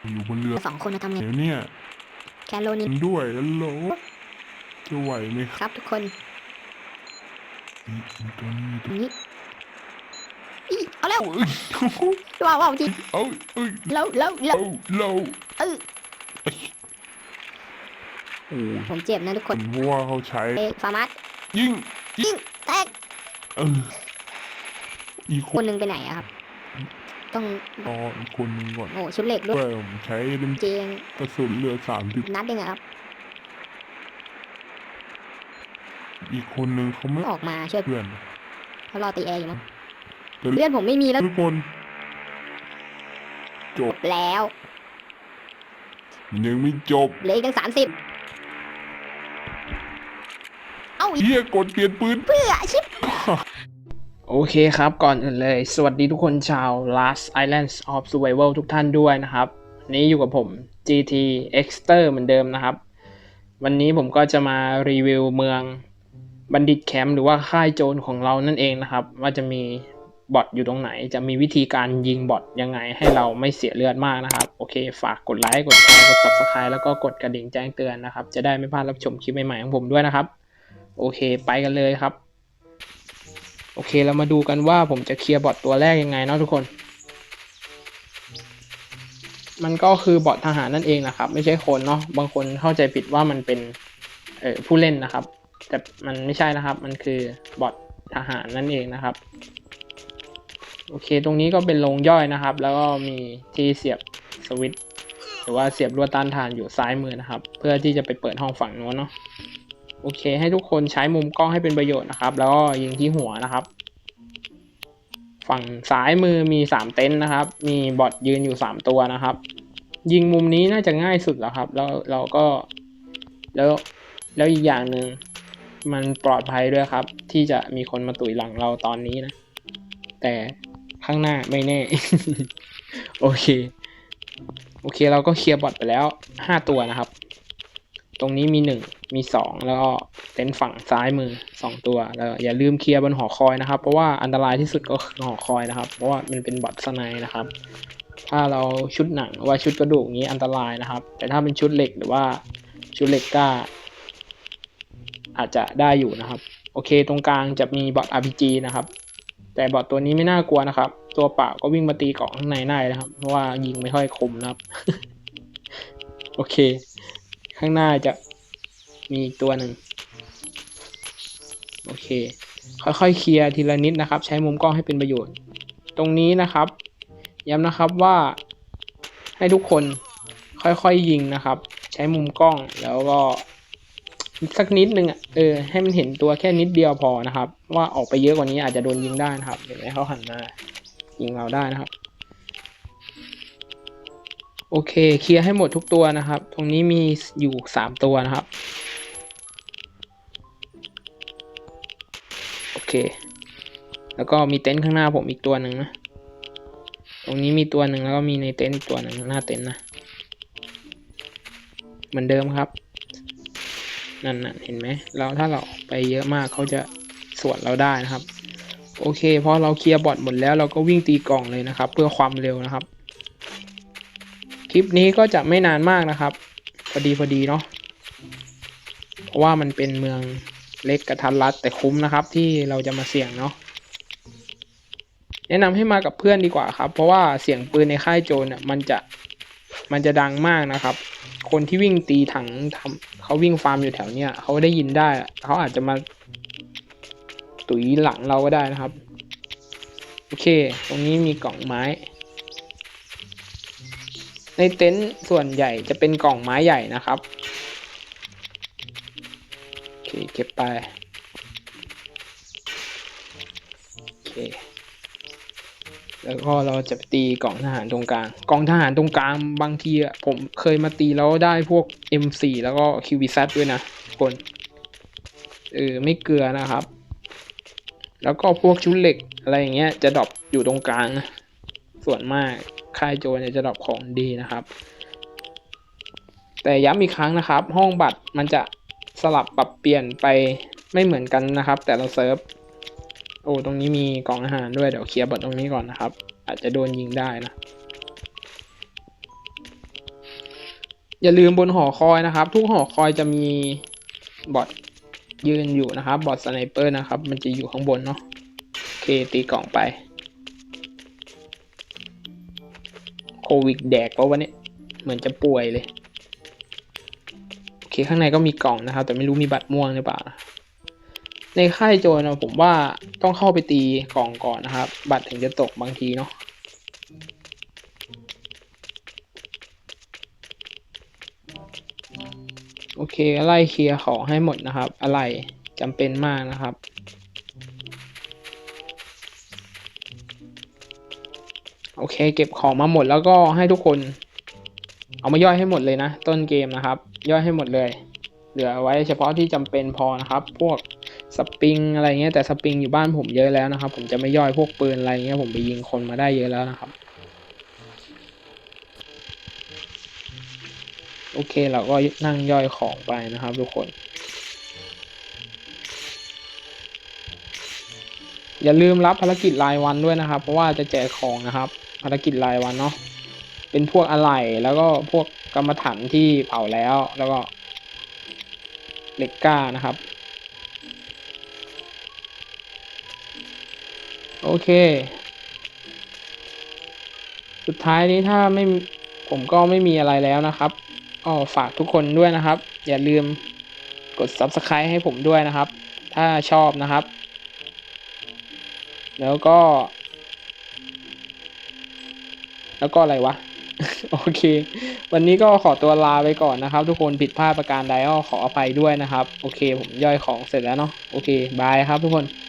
อยู่บนเรือสองคนมาทำไงเดี๋ยวเนี่ยแคโรนินด้วยฮัลโหลจะไหวไหมครับครับทุกคนมีมีตัวนี้มีตัวนี้อีเอาแล้วเอ้ยว้าวว้าวจริงเอาเอ้ยแล้วแล้วแล้วเอาเราเออโอ้ยผมเจ็บนะทุกคนเพราะว่าเขาใช้เอ้ฟาร์มัสยิงยิงแตกเอออีกคคนนหนึงไปไหนอะครับ ต้องรออีกคนหนึงก่อนโอ้ชุดเหล็กด้วยด้วยผมใช้เล่มเจงกระสุนเรือสามสิบนัดเองอะครับ อีกคนหนึ่งเขาไม่ออกมาช่วยเพื่อนเขารอตีแอร์อยู่มั้งแต่เลื่อนผมไม่มีแล้วทุกคนจบแล้วมันยังไม่จบเหลืออีกตั้งสามสิบเอ้าเฮียกดเปลี่ยนปืนเพื่อชิป โอเคครับก่อนอื่นเลย สวัสดีทุกคนชาว Last Islands of Survival ทุกท่านด้วยนะครับนนี้อยู่กับผม GT Exter เหมือนเดิมนะครับ วันนี้ผมก็จะมารีวิวเมืองบัณฑิตแคมป์หรือว่าค่ายโจรของเรานั่นเองนะครับ ว่าจะมีบอทอยู่ตรงไหน จะมีวิธีการยิงบอทยังไงให้เราไม่เสียเลือดมากนะครับ โอเค ฝากกดไลค์กดแชร์กด Subscribe แล้วก็กดกระดิ่งแจ้งเตือนนะครับ จะได้ไม่พลาดรับชมคลิปใหม่ๆของผมด้วยนะครับ โอเค ไปกันเลยครับ โอเคเรามาดูกันว่าผมจะเคลียร์บอทตัวแรกยังไงเนาะทุกคน มันก็คือบอททหารนั่นเองนะครับ ไม่ใช่คนเนาะบางคนเข้าใจผิดว่ามันเป็นเออผู้เล่นนะครับ แต่มันไม่ใช่นะครับ มันคือบอททหารนั่นเองนะครับ โอเค ตรงนี้ก็เป็นโรงย่อยนะครับ แล้วก็มีที่เสียบสวิตช์หรือว่าเสียบลวดต้านทานอยู่ซ้ายมือนะครับ เพื่อที่จะไปเปิดห้องฝั่งโน้นเนาะ โอเค ให้ทุกคนใช้มุมกล้องให้เป็นประโยชน์นะครับ แล้วก็ยิงที่หัวนะครับ ฝั่งซ้ายมือมีสามเต็นท์นะครับ มีบอทยืนอยู่สามตัวนะครับ ยิงมุมนี้น่าจะง่ายสุดแล้วครับ แล้วเราก็แล้วแล้วอีกอย่างหนึ่งมันปลอดภัยด้วยครับ ที่จะมีคนมาตุ๋ยหลังเราตอนนี้นะ แต่ข้างหน้าไม่แน่ โอเค โอเคเราก็เคลียร์บอทไปแล้วห้าตัวนะครับ ตรงนี้มีหนึ่ง มีสองแล้วก็เต็นฝั่งซ้ายมือสองตัวแล้วอย่าลืมเคลียร์บนหอคอยนะครับ เพราะว่าอันตรายที่สุดก็คือหอคอยนะครับ เพราะว่ามันเป็นบอทสไนด์นะครับ ถ้าเราชุดหนังหรือว่าชุดกระดูกนี้อันตรายนะครับ แต่ถ้าเป็นชุดเหล็กหรือว่าชุดเหล็กกล้า อาจจะได้อยู่นะครับ โอเคตรงกลางจะมีบอท RPG นะครับ แต่บอทตัวนี้ไม่น่ากลัวนะครับ ตัวเปล่าก็วิ่งมาตีเกาะข้างในได้นะครับ เพราะว่ายิงไม่ค่อยคมนะครับ โอเค ข้างหน้าจะ มีตัวหนึ่งโอเค ค่อยๆเคลียร์ทีละนิดนะครับ ใช้มุมกล้องให้เป็นประโยชน์ ตรงนี้นะครับ ย้ำนะครับว่าให้ทุกคนค่อยๆยิงนะครับ ใช้มุมกล้องแล้วก็สักนิดนึงอะเออให้มันเห็นตัวแค่นิดเดียวพอนะครับ ว่าออกไปเยอะกว่านี้อาจจะโดนยิงได้นะครับเห็นไหมเขาหันมายิงเราได้นะครับ โอเคเคลียร์ให้หมดทุกตัวนะครับ ตรงนี้มีอยู่สามตัวนะครับ เค แล้วก็มีเต็นท์ข้างหน้าผมอีกตัวหนึ่งนะ ตรงนี้มีตัวหนึ่งแล้วก็มีในเต็นท์อีกตัวหนึ่งหน้าเต็นท์นะ เหมือนเดิมครับ นั่นน่ะเห็นไหมแล้วถ้าเราไปเยอะมากเขาจะสวนเราได้นะครับ โอเคพอเราเคลียร์บอทหมดแล้วเราก็วิ่งตีกล่องเลยนะครับ เพื่อความเร็วนะครับ คลิปนี้ก็จะไม่นานมากนะครับ พอดีพอดีเนาะ เพราะว่ามันเป็นเมือง เล็กกระทันรัดแต่คุ้มนะครับ ที่เราจะมาเสี่ยงเนาะแนะนำให้มากับเพื่อนดีกว่าครับ เพราะว่าเสียงปืนในค่ายโจรเนี่ยมันจะมันจะดังมากนะครับ คนที่วิ่งตีถังทำเขาวิ่งฟาร์มอยู่แถวเนี้ยเขาได้ยินได้เขาอาจจะมาตุ๋ยหลังเราก็ได้นะครับ โอเค ตรงนี้มีกล่องไม้ ในเต็นท์ส่วนใหญ่จะเป็นกล่องไม้ใหญ่นะครับ เคเก็บไป โอเค แล้วก็เราจะไปตีกล่องทหารตรงกลาง กล่องทหารตรงกลางบางทีอะผมเคยมาตีแล้วได้พวก M4 แล้วก็ QVZ ด้วยนะคนเออไม่เกลือนะครับ แล้วก็พวกชุดเหล็กอะไรอย่างเงี้ยจะดรอปอยู่ตรงกลาง ส่วนมากค่ายโจเนี่ยจะดรอปของดีนะครับ แต่ย้ำอีกครั้งนะครับ ห้องบัตรมันจะ สลับปรับเปลี่ยนไปไม่เหมือนกันนะครับ แต่ละเซิร์ฟโอ้ตรงนี้มีกล่องอาหารด้วยเดี๋ยวเคลียร์บอทตรงนี้ก่อนนะครับ อาจจะโดนยิงได้นะ อย่าลืมบนหอคอยนะครับ ทุกหอคอยจะมีบอทยืนอยู่นะครับ บอทสไนเปอร์นะครับ มันจะอยู่ข้างบนเนาะโอเคตีกล่องไปโควิดแดกปะวะเนี่ยเหมือนจะป่วยเลย ข้างในก็มีกล่องนะครับ แต่ไม่รู้มีบัตรม่วงหรือเปล่านะในค่ายโจรนะผมว่าต้องเข้าไปตีกล่องก่อนนะครับ บัตรถึงจะตกบางทีเนาะโอเคไล่เคลียร์ของให้หมดนะครับ อะไรจำเป็นมากนะครับ โอเค เก็บของมาหมดแล้วก็ให้ทุกคน เอามาย่อยให้หมดเลยนะ ต้นเกมนะครับ ย่อยให้หมดเลย เหลือไว้เฉพาะที่จำเป็นพอนะครับ พวกสปริงอะไรเงี้ยแต่สปริงอยู่บ้านผมเยอะแล้วนะครับ ผมจะไม่ย่อยพวกปืนอะไรเงี้ยผมไปยิงคนมาได้เยอะแล้วนะครับ โอเคเราก็นั่งย่อยของไปนะครับ ทุกคนอย่าลืมรับภารกิจรายวันด้วยนะครับ เพราะว่าจะแจกของนะครับ ภารกิจรายวันเนาะ เป็นพวกอะไหล่แล้วก็พวกกรรมฐานที่เผาแล้วแล้วก็เหล็กก้านะครับ โอเค สุดท้ายนี้ถ้าไม่ผมก็ไม่มีอะไรแล้วนะครับก็ฝากทุกคนด้วยนะครับ อย่าลืมกด subscribe ให้ผมด้วยนะครับ ถ้าชอบนะครับ แล้วก็ แล้วก็อะไรวะ โอเค วันนี้ก็ขอตัวลาไปก่อนนะครับ ทุกคนผิดพลาดประการใดก็ขออภัยด้วยนะครับ โอเค ผมย่อยของเสร็จแล้วเนาะโอเคบายครับทุกคน